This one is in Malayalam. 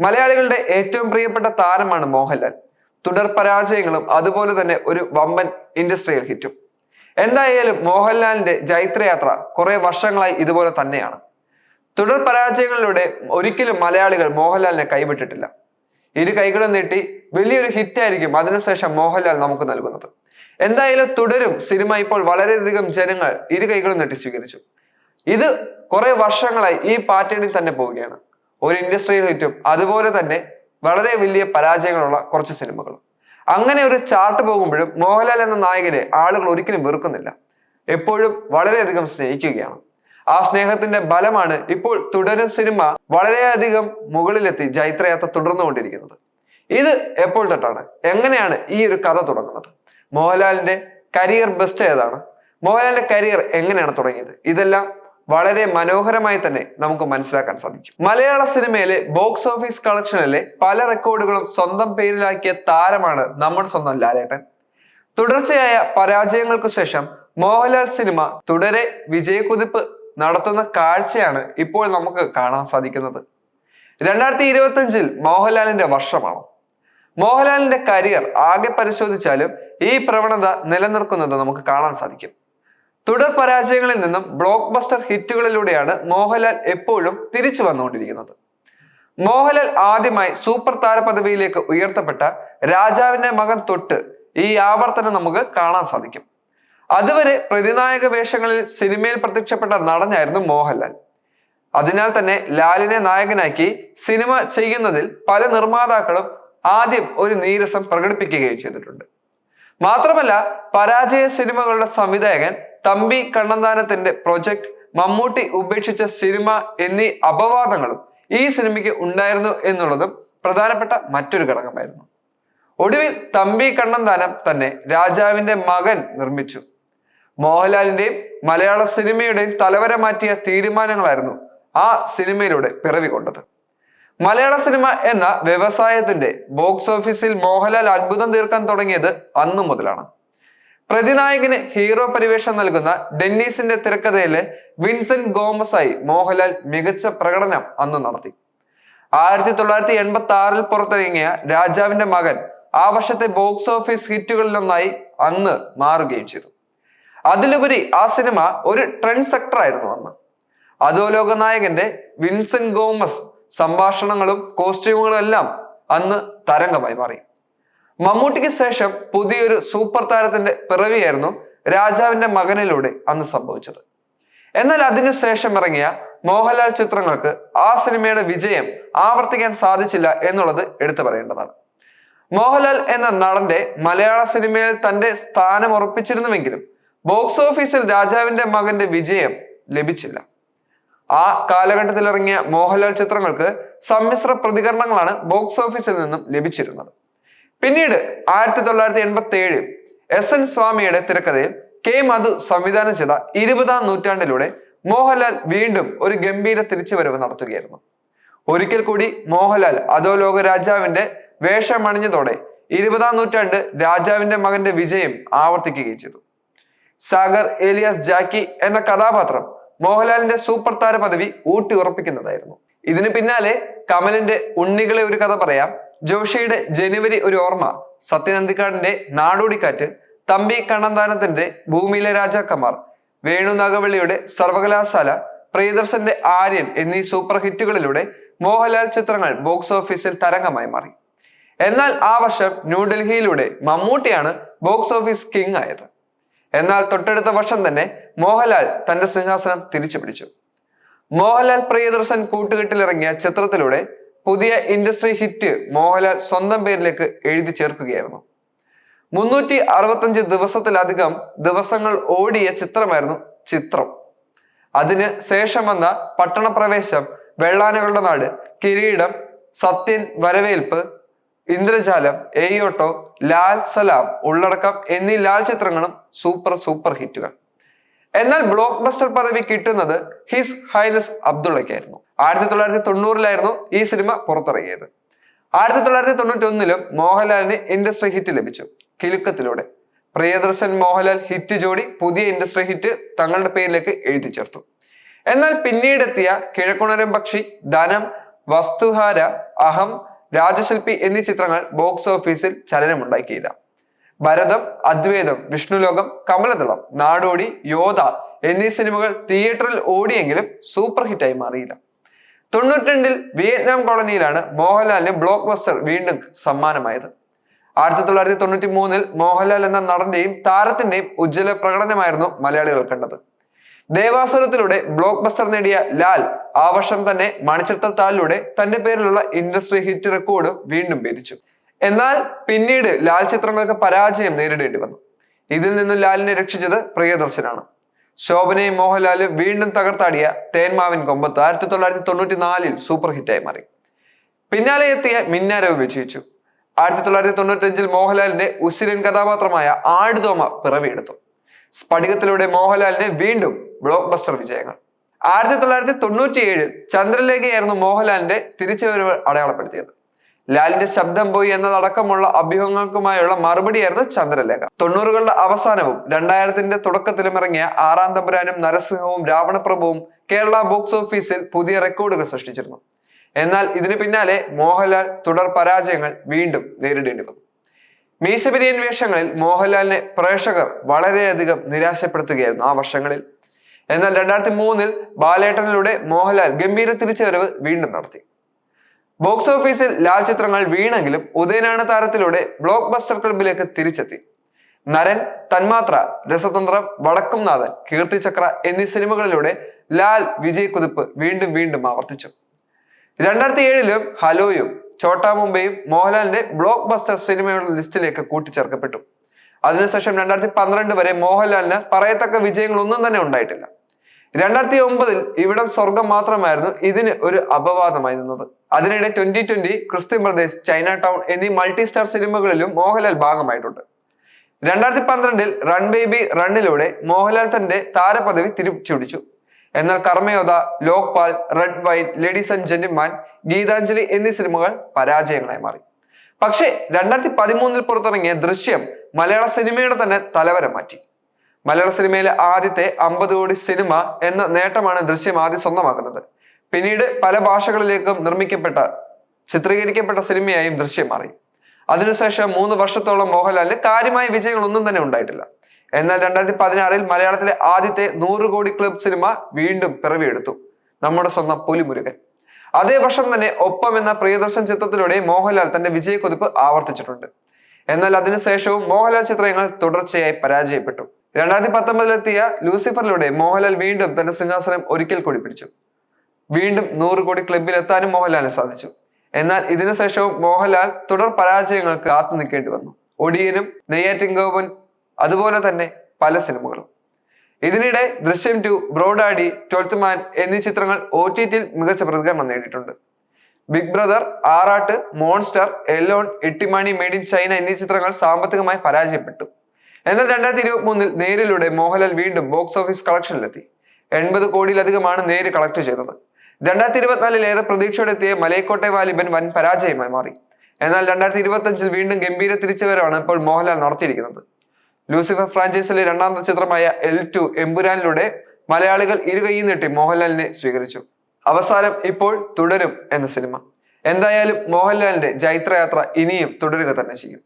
മലയാളികളുടെ ഏറ്റവും പ്രിയപ്പെട്ട താരമാണ് മോഹൻലാൽ. തുടർ പരാജയങ്ങളും അതുപോലെ തന്നെ ഒരു വമ്പൻ ഇൻഡസ്ട്രിയൽ ഹിറ്റും. എന്തായാലും മോഹൻലാലിന്റെ ജൈത്രയാത്ര കുറെ വർഷങ്ങളായി ഇതുപോലെ തന്നെയാണ്. തുടർ പരാജയങ്ങളിലൂടെ ഒരിക്കലും മലയാളികൾ മോഹൻലാലിനെ കൈവിട്ടിട്ടില്ല. ഇരു കൈകളും നീട്ടി വലിയൊരു ഹിറ്റായിരിക്കും അതിനുശേഷം മോഹൻലാൽ നമുക്ക് നൽകുന്നത്. എന്തായാലും തുടരും സിനിമ ഇപ്പോൾ വളരെയധികം ജനങ്ങൾ ഇരു കൈകളും നീട്ടി സ്വീകരിച്ചു. ഇത് കുറെ വർഷങ്ങളായി ഈ പാറ്റേണിൽ തന്നെ പോവുകയാണ്. ഒരു ഇൻഡസ്ട്രിയൽ ഹിറ്റും അതുപോലെ തന്നെ വളരെ വലിയ പരാജയങ്ങളുള്ള കുറച്ച് സിനിമകളും അങ്ങനെ ഒരു ചാർട്ട് പോകുമ്പോഴും മോഹൻലാൽ എന്ന നായകനെ ആളുകൾ ഒരിക്കലും വെറുക്കുന്നില്ല. എപ്പോഴും വളരെയധികം സ്നേഹിക്കുകയാണ്. ആ സ്നേഹത്തിന്റെ ബലമാണ് ഇപ്പോൾ തുടരും സിനിമ വളരെയധികം മുകളിലെത്തി ജൈത്രയാത്ര തുടർന്നുകൊണ്ടിരിക്കുന്നത്. ഇത് എപ്പോൾ തൊട്ടാണ്? എങ്ങനെയാണ് ഈ ഒരു കഥ തുടങ്ങുന്നത്? മോഹൻലാലിന്റെ കരിയർ ബെസ്റ്റ് ഏതാണ്? മോഹൻലാലിന്റെ കരിയർ എങ്ങനെയാണ് തുടങ്ങിയത്? ഇതെല്ലാം വളരെ മനോഹരമായി തന്നെ നമുക്ക് മനസ്സിലാക്കാൻ സാധിക്കും. മലയാള സിനിമയിലെ ബോക്സ് ഓഫീസ് കളക്ഷനിലെ പല റെക്കോർഡുകളും സ്വന്തം പേരിലാക്കിയ താരമാണ് നമ്മുടെ സ്വന്തം ലാലേട്ടൻ. തുടർച്ചയായ പരാജയങ്ങൾക്കു ശേഷം മോഹൻലാൽ സിനിമ തുടരെ വിജയക്കുതിപ്പ് നടത്തുന്ന കാഴ്ചയാണ് ഇപ്പോൾ നമുക്ക് കാണാൻ സാധിക്കുന്നത്. രണ്ടായിരത്തി ഇരുപത്തി അഞ്ചിൽ മോഹൻലാലിന്റെ വർഷമാണ്. മോഹൻലാലിന്റെ കരിയർ ആകെ പരിശോധിച്ചാലും ഈ പ്രവണത നിലനിർക്കുന്നത് നമുക്ക് കാണാൻ സാധിക്കും. തുടർ പരാജയങ്ങളിൽ നിന്നും ബ്ലോക്ക് ബസ്റ്റർ ഹിറ്റുകളിലൂടെയാണ് മോഹൻലാൽ എപ്പോഴും തിരിച്ചു വന്നുകൊണ്ടിരിക്കുന്നത്. മോഹൻലാൽ ആദ്യമായി സൂപ്പർ താര പദവിയിലേക്ക് ഉയർത്തപ്പെട്ട രാജാവിന്റെ മകൻ തൊട്ട് ഈ ആവർത്തനം നമുക്ക് കാണാൻ സാധിക്കും. അതുവരെ പ്രതിനായക വേഷങ്ങളിൽ സിനിമയിൽ പ്രത്യക്ഷപ്പെട്ട നടനായിരുന്നു മോഹൻലാൽ. അതിനാൽ തന്നെ ലാലിനെ നായകനാക്കി സിനിമ ചെയ്യുന്നതിൽ പല നിർമ്മാതാക്കളും ആദ്യം ഒരു നീരസം പ്രകടിപ്പിക്കുകയും ചെയ്തിട്ടുണ്ട്. മാത്രമല്ല പരാജയ സിനിമകളുടെ സംവിധായകൻ തമ്പി കണ്ണന്താനത്തിന്റെ പ്രൊജക്ട് മമ്മൂട്ടി ഉപേക്ഷിച്ച സിനിമ എന്നീ അപവാദങ്ങളും ഈ സിനിമയ്ക്ക് ഉണ്ടായിരുന്നു എന്നുള്ളതും പ്രധാനപ്പെട്ട മറ്റൊരു ഘടകമായിരുന്നു. ഒടുവിൽ തമ്പി കണ്ണന്താനം തന്നെ രാജാവിന്റെ മകൻ നിർമ്മിച്ചു. മോഹൻലാലിന്റെയും മലയാള സിനിമയുടെയും തലവര മാറ്റിയ തീരുമാനങ്ങളായിരുന്നു ആ സിനിമയിലൂടെ പിറവികൊണ്ടത് മലയാള സിനിമ എന്ന വ്യവസായത്തിന്റെ ബോക്സ് ഓഫീസിൽ മോഹൻലാൽ അത്ഭുതം തീർക്കാൻ തുടങ്ങിയത് അന്നു മുതലാണ്. പ്രതിനായകന് ഹീറോ പരിവേഷം നൽകുന്ന ഡെന്നീസിന്റെ തിരക്കഥയിലെ വിൻസെന്റ് ഗോമസായി മോഹൻലാൽ മികച്ച പ്രകടനം അന്ന് നടത്തി. ആയിരത്തി തൊള്ളായിരത്തി എൺപത്തി ആറിൽ പുറത്തിറങ്ങിയ രാജാവിന്റെ മകൻ ആ വർഷത്തെ ബോക്സ് ഓഫീസ് ഹിറ്റുകളിലൊന്നായി അന്ന് മാറുകയും ചെയ്തു. അതിലുപരി ആ സിനിമ ഒരു ട്രെൻഡ് സെക്ടർ ആയിരുന്നു അന്ന്. അധോലോക നായകന്റെ വിൻസെന്റ് ഗോമസ് സംഭാഷണങ്ങളും കോസ്റ്റ്യൂമുകളും എല്ലാം അന്ന് തരംഗമായി മാറി. മമ്മൂട്ടിക്ക് ശേഷം പുതിയൊരു സൂപ്പർ താരത്തിന്റെ പിറവിയായിരുന്നു രാജാവിന്റെ മകനിലൂടെ അന്ന് സംഭവിച്ചത്. എന്നാൽ അതിനുശേഷം ഇറങ്ങിയ മോഹൻലാൽ ചിത്രങ്ങൾക്ക് ആ സിനിമയുടെ വിജയം ആവർത്തിക്കാൻ സാധിച്ചില്ല എന്നുള്ളത് എടുത്തു പറയേണ്ടതാണ്. മോഹൻലാൽ എന്ന നടന്റെ മലയാള സിനിമയിൽ തന്റെ സ്ഥാനം ഉറപ്പിച്ചിരുന്നുവെങ്കിലും ബോക്സ് ഓഫീസിൽ രാജാവിന്റെ മകന്റെ വിജയം ലഭിച്ചില്ല. ആ കാലഘട്ടത്തിൽ ഇറങ്ങിയ മോഹൻലാൽ ചിത്രങ്ങൾക്ക് സമ്മിശ്ര പ്രതികരണങ്ങളാണ് ബോക്സ് ഓഫീസിൽ നിന്നും ലഭിച്ചിരുന്നത്. പിന്നീട് ആയിരത്തി തൊള്ളായിരത്തി എൺപത്തി ഏഴിൽ എസ് എൻ സ്വാമിയുടെ തിരക്കഥയിൽ കെ മധു സംവിധാനം ചെയ്ത ഇരുപതാം നൂറ്റാണ്ടിലൂടെ മോഹൻലാൽ വീണ്ടും ഒരു ഗംഭീര തിരിച്ചുവരവ് നടത്തുകയായിരുന്നു. ഒരിക്കൽ കൂടി മോഹൻലാൽ അധോലോക രാജാവിന്റെ വേഷമണിഞ്ഞതോടെ ഇരുപതാം നൂറ്റാണ്ട് രാജാവിന്റെ മകന്റെ വിജയം ആവർത്തിക്കുകയും ചെയ്തു. സാഗർ ഏലിയാസ് ജാക്കി എന്ന കഥാപാത്രം മോഹൻലാലിന്റെ സൂപ്പർ താര പദവി ഊട്ടി ഉറപ്പിക്കുന്നതായിരുന്നു ഇതിന് പിന്നാലെ കമലിന്റെ ഉണ്ണികളെ ഒരു കഥ പറയാം. ജോഷിയുടെ ജനുവരി ഒരു ഓർമ്മ. സത്യനന്ദിക്കാടിന്റെ നാടോടിക്കാറ്റ് തമ്പി കണ്ണന്താനത്തിന്റെ ഭൂമിയിലെ രാജാക്കന്മാർ വേണു നഗവള്ളിയുടെ സർവകലാശാല പ്രിയദർശന്റെ ആര്യൻ എന്നീ സൂപ്പർ ഹിറ്റുകളിലൂടെ മോഹൻലാൽ ചിത്രങ്ങൾ ബോക്സ് ഓഫീസിൽ തരംഗമായി മാറി. എന്നാൽ ആ വർഷം ന്യൂഡൽഹിയിലൂടെ മമ്മൂട്ടിയാണ് ബോക്സ് ഓഫീസ് കിങ് ആയത്. എന്നാൽ തൊട്ടടുത്ത വർഷം തന്നെ മോഹൻലാൽ തന്റെ സിംഹാസനം തിരിച്ചു പിടിച്ചു മോഹൻലാൽ പ്രിയദർശൻ കൂട്ടുകെട്ടിലിറങ്ങിയ ചിത്രത്തിലൂടെ പുതിയ ഇൻഡസ്ട്രി ഹിറ്റ് മോഹൻലാൽ സ്വന്തം പേരിലേക്ക് എഴുതി ചേർക്കുകയായിരുന്നു. മുന്നൂറ്റി അറുപത്തഞ്ച് ദിവസത്തിലധികം ദിവസങ്ങൾ ഓടിയ ചിത്രമായിരുന്നു ചിത്രം. അതിന് ശേഷം വന്ന പട്ടണപ്രവേശം വെള്ളാനകളുടെ നാട് കിരീടം സത്യൻ വരവേൽപ്പ് ഇന്ദ്രജാലം എയ്യോട്ടോ ലാൽ സലാം ഉള്ളടക്കം എന്നീ ലാൽ ചിത്രങ്ങളും സൂപ്പർ സൂപ്പർ ഹിറ്റുകൾ. എന്നാൽ ബ്ലോക്ക് ബസ്റ്റർ പദവി കിട്ടുന്നത് ഹിസ് ഹൈനസ് അബ്ദുള്ളയ്ക്കായിരുന്നു. ആയിരത്തി തൊള്ളായിരത്തി തൊണ്ണൂറിലായിരുന്നു ഈ സിനിമ പുറത്തിറങ്ങിയത്. ആയിരത്തി തൊള്ളായിരത്തി തൊണ്ണൂറ്റി ഒന്നിലും മോഹൻലാലിന് ഇൻഡസ്ട്രി ഹിറ്റ് ലഭിച്ചു കിലുക്കത്തിലൂടെ. പ്രിയദർശൻ മോഹൻലാൽ ഹിറ്റ് ജോഡി പുതിയ ഇൻഡസ്ട്രി ഹിറ്റ് തങ്ങളുടെ പേരിലേക്ക് എഴുതി ചേർത്തു. എന്നാൽ പിന്നീടെത്തിയ കിഴക്കുണരം പക്ഷി ധനം വസ്തുഹാര അഹം രാജശില്പി എന്നീ ചിത്രങ്ങൾ ബോക്സ് ഓഫീസിൽ ചലനമുണ്ടാക്കിയില്ല. ഭരതം അദ്വൈതം വിഷ്ണുലോകം കമലദളം നാടോടി യോധ എന്നീ സിനിമകൾ തിയേറ്ററിൽ ഓടിയെങ്കിലും സൂപ്പർ ഹിറ്റായി മാറിയില്ല. തൊണ്ണൂറ്റിരണ്ടിൽ വിയറ്റ്നാം കോളനിയിലാണ് മോഹൻലാലിന് ബ്ലോക്ക് ബസ്റ്റർ വീണ്ടും സമ്മാനമായത്. ആയിരത്തി തൊള്ളായിരത്തി തൊണ്ണൂറ്റി മൂന്നിൽ മോഹൻലാൽ എന്ന നടന്റെയും താരത്തിന്റെയും ഉജ്ജ്വല പ്രകടനമായിരുന്നു മലയാളികൾ കണ്ടത്. ദേവാസുരത്തിലൂടെ ബ്ലോക്ക് ബസ്റ്റർ നേടിയ ലാൽ ആ വർഷം തന്നെ മണിച്ചിത്ര താളിലൂടെ തന്റെ പേരിലുള്ള ഇൻഡസ്ട്രി ഹിറ്റ് റെക്കോർഡ് വീണ്ടും ഭേദിച്ചു. എന്നാൽ പിന്നീട് ലാൽ ചിത്രങ്ങൾക്ക് പരാജയം നേരിടേണ്ടി വന്നു. ഇതിൽ നിന്നും ലാലിനെ രക്ഷിച്ചത് പ്രിയദർശനാണ്. ശോഭനയും മോഹൻലാലും വീണ്ടും തകർത്താടിയ തേന്മാവിൻ കൊമ്പത്ത് ആയിരത്തി തൊള്ളായിരത്തി തൊണ്ണൂറ്റി നാലിൽ സൂപ്പർ ഹിറ്റായി മാറി. പിന്നാലെ എത്തിയ മിന്നാരവ് വിജയിച്ചു. ആയിരത്തി തൊള്ളായിരത്തി തൊണ്ണൂറ്റഞ്ചിൽ മോഹൻലാലിന്റെ ഉസിരൻ കഥാപാത്രമായ ആടുതോമ പിറവിയെടുത്തു. സ്ഫടികത്തിലൂടെ മോഹൻലാലിന് വീണ്ടും ബ്ലോക്ക് ബസ്റ്റർ വിജയങ്ങൾ. ആയിരത്തി തൊള്ളായിരത്തി തൊണ്ണൂറ്റിയേഴിൽ ചന്ദ്രലേഖയായിരുന്നു മോഹൻലാലിന്റെ തിരിച്ചുവരവ് അടയാളപ്പെടുത്തിയത്. ലാലിന്റെ ശബ്ദം പോയി എന്നതടക്കമുള്ള അഭ്യൂഹങ്ങൾക്കുമായുള്ള മറുപടിയായിരുന്നു ചന്ദ്രലേഖ. തൊണ്ണൂറുകളുടെ അവസാനവും രണ്ടായിരത്തിന്റെ തുടക്കത്തിലും ഇറങ്ങിയ ആറാം തമ്പുരാനും നരസിംഹവും രാവണപ്രഭുവും കേരള ബോക്സ് ഓഫീസിൽ പുതിയ റെക്കോർഡുകൾ സൃഷ്ടിച്ചിരുന്നു. എന്നാൽ ഇതിന് പിന്നാലെ മോഹൻലാൽ തുടർ പരാജയങ്ങൾ വീണ്ടും നേരിടേണ്ടി വന്നു. മീശപിരിയൻ വേഷങ്ങളിൽ മോഹൻലാലിനെ പ്രേക്ഷകർ വളരെയധികം നിരാശപ്പെടുത്തുകയായിരുന്നു ആ വർഷങ്ങളിൽ. എന്നാൽ രണ്ടായിരത്തി മൂന്നിൽ ബാലേട്ടനിലൂടെ മോഹൻലാൽ ഗംഭീര തിരിച്ചുവരവ് വീണ്ടും നടത്തി. ബോക്സ് ഓഫീസിൽ ലാൽ ചിത്രങ്ങൾ വീണെങ്കിലും ഉദയനാണ് താരത്തിലൂടെ ബ്ലോക്ക് ബസ്റ്റർ ക്ലബിലേക്ക് തിരിച്ചെത്തി. നരൻ തന്മാത്ര രസതന്ത്രം വടക്കുംനാഥൻ കീർത്തിചക്ര എന്നീ സിനിമകളിലൂടെ ലാൽ വിജയ് കുതിപ്പ് വീണ്ടും വീണ്ടും ആവർത്തിച്ചു. രണ്ടായിരത്തി ഏഴിലും ഹലോയും ചോട്ടാ മുംബൈയും മോഹൻലാലിന്റെ ബ്ലോക്ക് ബസ്റ്റർ സിനിമയുടെ ലിസ്റ്റിലേക്ക് കൂട്ടിച്ചേർക്കപ്പെട്ടു. അതിനുശേഷം രണ്ടായിരത്തി പന്ത്രണ്ട് വരെ മോഹൻലാലിന് പറയത്തക്ക വിജയങ്ങളൊന്നും തന്നെ ഉണ്ടായിട്ടില്ല. രണ്ടായിരത്തി ഒമ്പതിൽ ഇവിടം സ്വർഗം മാത്രമായിരുന്നു ഇതിന് ഒരു അപവാദമായി നിന്നത്. അതിനിടെ ട്വന്റി ട്വന്റി ക്രിസ്ത്യൻ പ്രദേശ് ചൈന ടൗൺ എന്നീ മൾട്ടി സ്റ്റാർ സിനിമകളിലും മോഹൻലാൽ ഭാഗമായിട്ടുണ്ട്. രണ്ടായിരത്തി പന്ത്രണ്ടിൽ റൺ ബേബി റണ്ണിലൂടെ മോഹൻലാൽ തന്റെ താരപദവി തിരിച്ചുപിടിച്ചു. എന്നാൽ Karmayodha Lokpal red white ladies and gentleman Geethanjali എന്നീ സിനിമകൾ പരാജയങ്ങളായി മാറി. പക്ഷേ രണ്ടായിരത്തി പതിമൂന്നിൽ പുറത്തിറങ്ങിയ ദൃശ്യം മലയാള സിനിമയുടെ തന്നെ തലവരം മാറ്റി. മലയാള സിനിമയിലെ ആദ്യത്തെ അമ്പത് കോടി സിനിമ എന്ന നേട്ടമാണ് ദൃശ്യം ആദ്യം സ്വന്തമാക്കുന്നത്. പിന്നീട് പല ഭാഷകളിലേക്കും നിർമ്മിക്കപ്പെട്ട ചിത്രീകരിക്കപ്പെട്ട സിനിമയായും ദൃശ്യം മാറി. അതിനുശേഷം മൂന്ന് വർഷത്തോളം മോഹൻലാലിന് കാര്യമായ വിജയങ്ങളൊന്നും തന്നെ ഉണ്ടായിട്ടില്ല. എന്നാൽ രണ്ടായിരത്തി പതിനാറിൽ മലയാളത്തിലെ ആദ്യത്തെ നൂറ് കോടി ക്ലബ് സിനിമ വീണ്ടും പിറവിയെടുത്തു. നമ്മുടെ സ്വന്തം പുലിമുരുകൻ. അതേ വർഷം തന്നെ ഒപ്പം എന്ന പ്രിയദർശൻ ചിത്രത്തിലൂടെ മോഹൻലാൽ തന്റെ വിജയക്കുതിപ്പ് ആവർത്തിച്ചിട്ടുണ്ട്. എന്നാൽ അതിനുശേഷവും മോഹൻലാൽ ചിത്രങ്ങൾ തുടർച്ചയായി പരാജയപ്പെട്ടു. രണ്ടായിരത്തി പത്തൊമ്പതിലെത്തിയ ലൂസിഫറിലൂടെ മോഹൻലാൽ വീണ്ടും തന്റെ സിംഹാസനം ഒരിക്കൽ കൂടി പിടിച്ചു. വീണ്ടും നൂറ് കോടി ക്ലബിൽ എത്താനും മോഹൻലാലിന് സാധിച്ചു. എന്നാൽ ഇതിനുശേഷവും മോഹൻലാൽ തുടർ പരാജയങ്ങൾക്ക് കാത്തു നിൽക്കേണ്ടി വന്നു. ഒടിയനും നെയ്യാറ്റിൻകോവൻ അതുപോലെ തന്നെ പല സിനിമകളും. ഇതിനിടെ ദൃശ്യം ടു ബ്രോഡാഡി ട്വൽത്ത് മാൻ എന്നീ ചിത്രങ്ങൾ ഒ ടി ടിയിൽ മികച്ച പ്രതികരണം നേടിയിട്ടുണ്ട്. Big brother Aaraattu monster alone Ittymaani made in China എന്നീ ചിത്രങ്ങൾ സാമ്പത്തികമായി പരാജയപ്പെട്ടു. എന്നാൽ രണ്ടായിരത്തി ഇരുപത്തി മൂന്നിൽ നേരിലൂടെ മോഹൻലാൽ വീണ്ടും ബോക്സ് ഓഫീസ് കളക്ഷനിലെത്തി. എൺപത് കോടിയിലധികമാണ് നേര് കളക്ട് ചെയ്തത്. രണ്ടായിരത്തി ഇരുപത്തിനാലിൽ ഏറെ പ്രതീക്ഷയോടെ എത്തിയ മലയക്കോട്ടെ വാലിബൻ വൻ പരാജയമായി മാറി. എന്നാൽ രണ്ടായിരത്തി ഇരുപത്തി അഞ്ചിൽ വീണ്ടും ഗംഭീര തിരിച്ചുവരവാണ് ഇപ്പോൾ മോഹൻലാൽ നടത്തിയിരിക്കുന്നത്. ലൂസിഫർ ഫ്രാഞ്ചൈസിലെ രണ്ടാമത്തെ ചിത്രമായ എൽ ടു എമ്പുരാനിലൂടെ മലയാളികൾ ഇരുകൈ നീട്ടി മോഹൻലാലിനെ സ്വീകരിച്ചു. അവസാനം ഇപ്പോൾ തുടരും എന്ന സിനിമ. എന്തായാലും മോഹൻലാലിന്റെ ജൈത്രയാത്ര ഇനിയും തുടരുക തന്നെ ചെയ്യും.